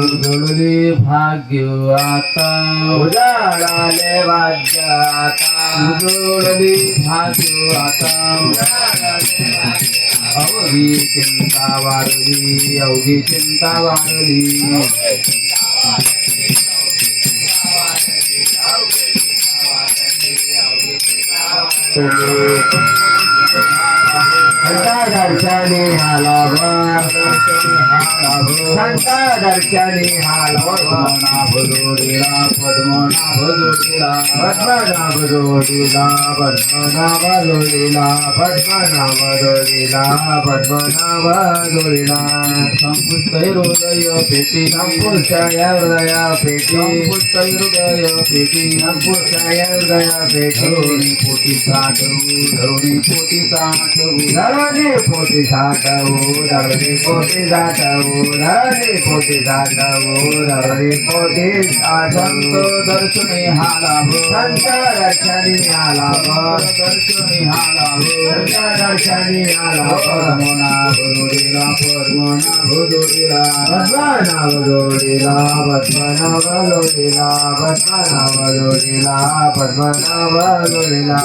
उजळले भाग्य आता उजाडाले भाग्य आता उजळले भाग्य आता अवघी चिंता वाढली अवघी चिंता वाढली. घंटा दर्शनी हाला घंटा दर्शनी हाला पद्मनाभ जोडीला पद्मनाभ जोडीला पद्मनाभ जोडीला पद्मनाभ जोडीला पद्मनाभ जोडीला पद्मनाभ जोडीला हृदय पेटी संपुष्टय हृदय पेटी संपुष्ट हृदय पेटी संपुष्टय हृदय पेटी धरुणी पोटी साठवू धरुणी पोटी साठवू धरणी पोटी साठवू धरणी पोटी साठवू धरणी पोटी साठवू धरणी पोटी साठवतो दर्शनी हाला संत रक्षणी हाला दर्शनी हाला संत रक्षणी हाला परमना भुरुडीला परमना भुरुडीला बसना भुरुडीला बसना भुरुडीला बसना भुरुडीला बसना भुरुडीला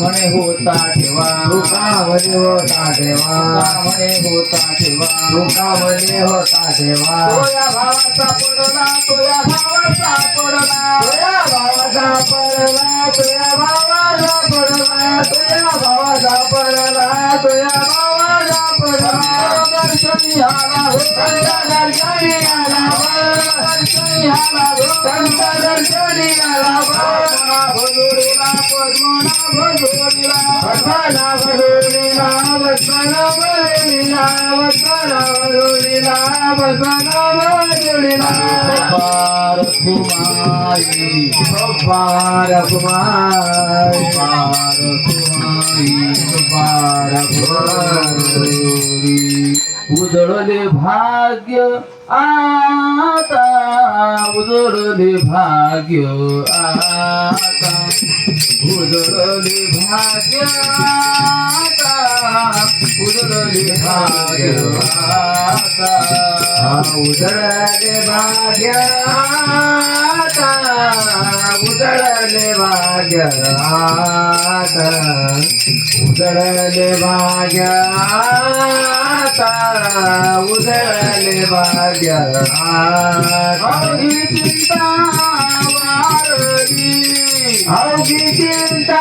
म्हणे होता ठेवा. तुका म्हणजे होता तुका म्हणे होता ठेवा तुकामध्ये होता ठेवा तोया भावाचा पडला तोया भावाचा पडला. तुया भावाचा पडला तुया भावाचा पडला तुया भावाचा पडला तुया भावाचा पडला. दर्शनी आला दर्शनी संत दर्शनी आला भजोरीला पद्मना भजोरीला भगवाना भजोरीला भाग्य आता उजळले भाग्य आता. उजळले भाग्य आता. उजळले भाग्य आता. उजळले भाग्य आता. उजळले भाग्य आता. उजळले भाग्य उजळले भाग्य अवघी चिंता वारली. अवघी चिंता